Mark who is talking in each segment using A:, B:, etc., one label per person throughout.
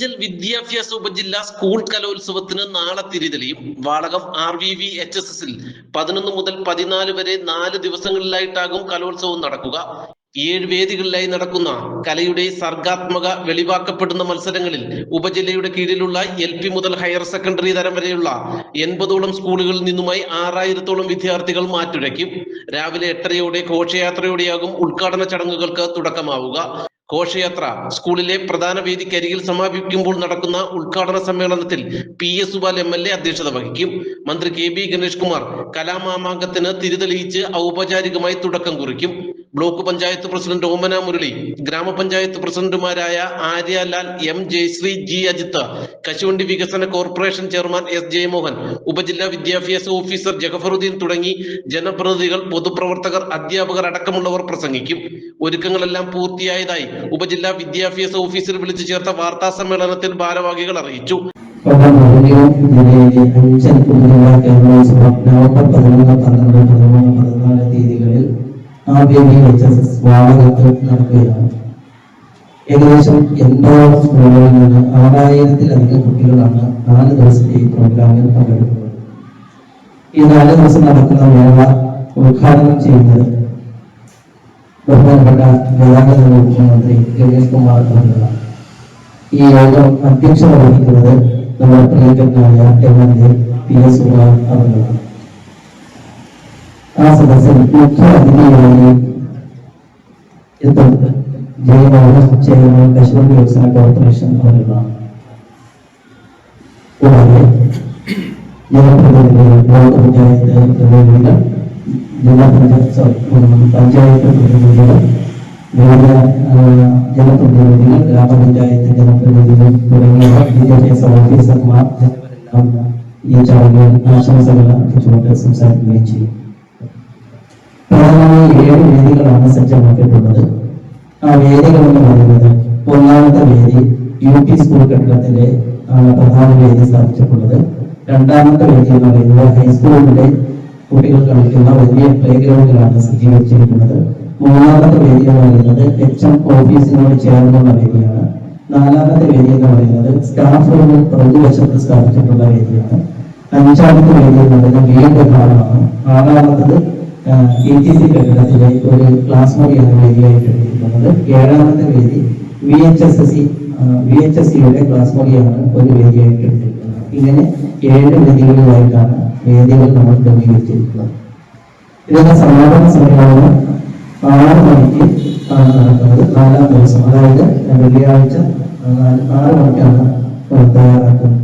A: അഞ്ചൽ വിദ്യാഭ്യാസ ഉപജില്ല സ്കൂൾ കലോത്സവത്തിന് നാളെ തിരിതെളിയും. Valakam R V V H S എസിൽ പതിനൊന്ന് മുതൽ പതിനാല് വരെ നാല് ദിവസങ്ങളിലായിട്ടാകും കലോത്സവം നടക്കുക. ഏഴ് വേദികളിലായി നടക്കുന്ന കലയുടെ സർഗാത്മക വെളിവാക്കപ്പെടുന്ന മത്സരങ്ങളിൽ ഉപജില്ലയുടെ കീഴിലുള്ള എൽ പി മുതൽ ഹയർ സെക്കൻഡറി തരം വരെയുള്ള എൺപതോളം സ്കൂളുകളിൽ നിന്നുമായി ആറായിരത്തോളം വിദ്യാർത്ഥികൾ മാറ്റുരയ്ക്കും. രാവിലെ എട്ടരയോടെ ഘോഷയാത്രയോടെയാകും ഉദ്ഘാടന ചടങ്ങുകൾക്ക് തുടക്കമാവുക. ഘോഷയാത്ര സ്കൂളിലെ പ്രധാന വേദിക്കരികിൽ സമാപിക്കുമ്പോൾ നടക്കുന്ന ഉദ്ഘാടന സമ്മേളനത്തിൽ P S Subal M L A അധ്യക്ഷത വഹിക്കും. മന്ത്രി കെ ബി ഗണേഷ് കുമാർ കലാമാമാങ്കത്തിന് തിരിതെളിയിച്ച് ഔപചാരികമായി തുടക്കം കുറിക്കും. ബ്ലോക്ക് പഞ്ചായത്ത് പ്രസിഡന്റ് ഓമന മുരളി ഗ്രാമപഞ്ചായത്ത് പ്രസിഡന്റുമാരായ ആര്യലാൽ എം ജയശ്രീ ജി അജിത്ത് കശുവണ്ടി വികസന കോർപ്പറേഷൻ ചെയർമാൻ എസ് ജയമോഹൻ ഉപജില്ലാ വിദ്യാഭ്യാസ ഓഫീസർ ജഗഫറുദ്ദീൻ തുടങ്ങി ജനപ്രതിനിധികൾ പൊതുപ്രവർത്തകർ അധ്യാപകർ അടക്കമുള്ളവർ പ്രസംഗിക്കും. ഒരുക്കങ്ങളെല്ലാം പൂർത്തിയായതായി ഉപജില്ലാ വിദ്യാഭ്യാസ ഓഫീസർ വിളിച്ചു ചേർത്ത വാർത്താ സമ്മേളനത്തിൽ ഭാരവാഹികൾ അറിയിച്ചു.
B: തീയതികളിൽ ആദ്യം മികച്ച സ്വാഗതം നടക്കുകയാണ്. ഏകദേശം എൺപതോളം സ്കൂളുകളിൽ നിന്ന് ആറായിരത്തിലധികം കുട്ടികളാണ് നാല് ദിവസത്തെ ഈ പ്രോഗ്രാമിൽ പങ്കെടുക്കുന്നത്. ഈ നാല് ദിവസം നടക്കുന്ന മേള ഉദ്ഘാടനം ചെയ്യുന്നത് ബഹുമാനപ്പെട്ട ഗതാഗത വകുപ്പ് മന്ത്രി രമേഷ് കുമാർ ബന്ധുവാണ് ഈ യോഗം അധ്യക്ഷത വഹിക്കുന്നത് നമ്മുടെ പ്രിയങ്കരനായ M L A P S Kumar അവர்களാണ് ಆ ಸದಸ್ಯರು ಮುಖ್ಯ ಅತಿಥಿಗಳಲ್ಲಿ ಇದ್ದಂತೆ ಜಯಮಾನ ಚೇರ್ಮನ್ ಲಕ್ಷ್ಮಣ್ ಯೋಜನಾ ಕಾರ್ಪೊರೇಷನ್ ಅವರಿಲ್ಲ കൂടാതെ ജനപ്രതിനിധികൾ ബ്ലോക്ക് പഞ്ചായത്ത് പ്രതിനിധികൾ ജില്ലാ പഞ്ചായത്ത് പഞ്ചായത്ത് പ്രതിനിധികൾ വിവിധ ജനപ്രതിനിധികൾ ഗ്രാമപഞ്ചായത്ത് ജനപ്രതിനിധികൾ തുടങ്ങിയ വിദ്യാഭ്യാസ ഓഫീസർമാർ ഈ ചടങ്ങിൽ ആശംസകൾ അർപ്പിച്ചുകൊണ്ട് സംസാരിക്കുകയും ചെയ്യും പ്രധാനമായി ഏഴ് വേദികളാണ് സജ്ജമാക്കിയിട്ടുള്ളത്. ആ വേദികൾ എന്ന് പറയുന്നത് ഒന്നാമത്തെ വേദി യു പി സ്കൂൾ കെട്ടിടത്തിലെ പ്രധാന വേദി സ്ഥാപിച്ചിട്ടുള്ളത്. രണ്ടാമത്തെ വേദി എന്ന് പറയുന്നത് ഹൈസ്കൂളിലെ കുട്ടികൾ കളിക്കുന്ന വലിയ പ്ലേ ഗ്രൗണ്ടിലാണ് സജ്ജീകരിച്ചിരിക്കുന്നത്. മൂന്നാമത്തെ വേദി എന്ന് പറയുന്നത് എച്ച് എം ഓഫീസിനോട് ചേർന്നുള്ള വേദിയാണ്. നാലാമത്തെ വേദി എന്ന് പറയുന്നത് സ്റ്റാഫ് റൂമിൽ പ്രതിവശത്ത് സ്ഥാപിച്ചിട്ടുള്ള വേദിയാണ്. അഞ്ചാമത്തെ വേദി എന്ന് പറയുന്നത് വീട് ഭാഗമാണ് ആറാമത്തത് എ ടി സി കെട്ടിടത്തിലെ ഒരു ക്ലാസ് മുറിയാണ് വേദിയായിട്ട് എടുത്തിരിക്കുന്നത് ഏഴാമത്തെ വേദി V H S S C V H S സിയുടെ ക്ലാസ് മുറിയാണ് ഒരു വേദിയായിട്ട് ഇങ്ങനെ ഏഴ് വേദികളിലായിട്ടാണ് വേദികൾ നമ്മൾ ക്രമീകരിച്ചിരിക്കുന്നത്. ഇതിന്റെ സമാപന സമ്മേളനം ആറ് മണിക്ക് ആണ് നടക്കുന്നത് നാലാം ദിവസം. അതായത് വെള്ളിയാഴ്ച ആറ് മണിക്കാണ് തയ്യാറാക്കുന്നത്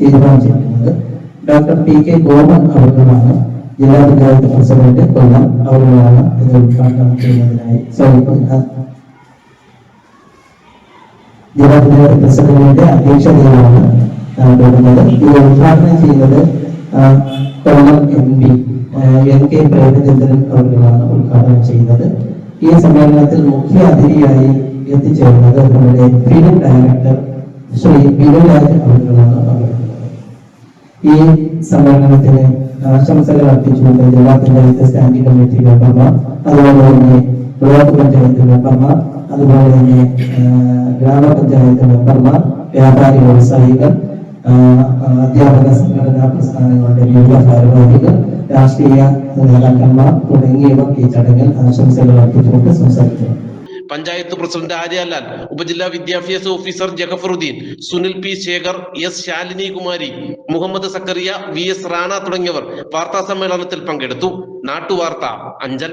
B: തീരുമാനിച്ചിരിക്കുന്നത്. ഡോക്ടർ പി കെ ഗോപൻ അവർകളാണ് ജില്ലാ പഞ്ചായത്ത് പ്രസിഡന്റ് കൊല്ലം അവരുമാണ് ഇത് ഉദ്ഘാടനം ചെയ്യുന്നതിനായി സൗകര്യം ജില്ലാ പഞ്ചായത്ത് പ്രസിഡന്റിന്റെ അധ്യക്ഷതയിലാണ് വരുന്നത് ഇത് ഉദ്ഘാടനം ചെയ്യുന്നത് Kollam M P N K Premachandran അവരുമാണ് ഉദ്ഘാടനം ചെയ്യുന്നത്. ഈ സമ്മേളനത്തിൽ മുഖ്യ അതിഥിയായി എത്തിച്ചേരുന്നത് നമ്മുടെ ഫിലിം ഡയറക്ടർ ശ്രീ ബിനു രാജ് അവരുകളാണ്. ഈ സമ്മേളനത്തിന് ആശംസകൾ അർപ്പിച്ചുകൊണ്ട് ജില്ലാ പഞ്ചായത്ത് സ്റ്റാൻഡിംഗ് കമ്മിറ്റി മെമ്പർമാർ അതുപോലെ തന്നെ ബ്ലോക്ക് പഞ്ചായത്ത് മെമ്പർമാർ അതുപോലെ തന്നെ ഗ്രാമപഞ്ചായത്ത് മെമ്പർമാർ വ്യാപാരി വ്യവസായികൾ അധ്യാപക സംഘടനാ പ്രസ്ഥാനങ്ങളുടെ വിവിധ ഭാരവാഹികൾ രാഷ്ട്രീയ നേതാക്കന്മാർ തുടങ്ങിയവർ ഈ ചടങ്ങിൽ ആശംസകൾ അർപ്പിച്ചുകൊണ്ട് സംസാരിച്ചു
A: പഞ്ചായത്ത് പ്രസിഡന്റ് ആര്യാലാൽ ഉപജില്ലാ വിദ്യാഭ്യാസ officer Jagafaruddin Sunil P Shekhar S Shalini Kumari Muhammad Zakaria V S Rana തുടങ്ങിയവർ വാർത്താ സമ്മേളനത്തിൽ പങ്കെടുത്തു. നാട്ടുവാർത്ത അഞ്ചൽ.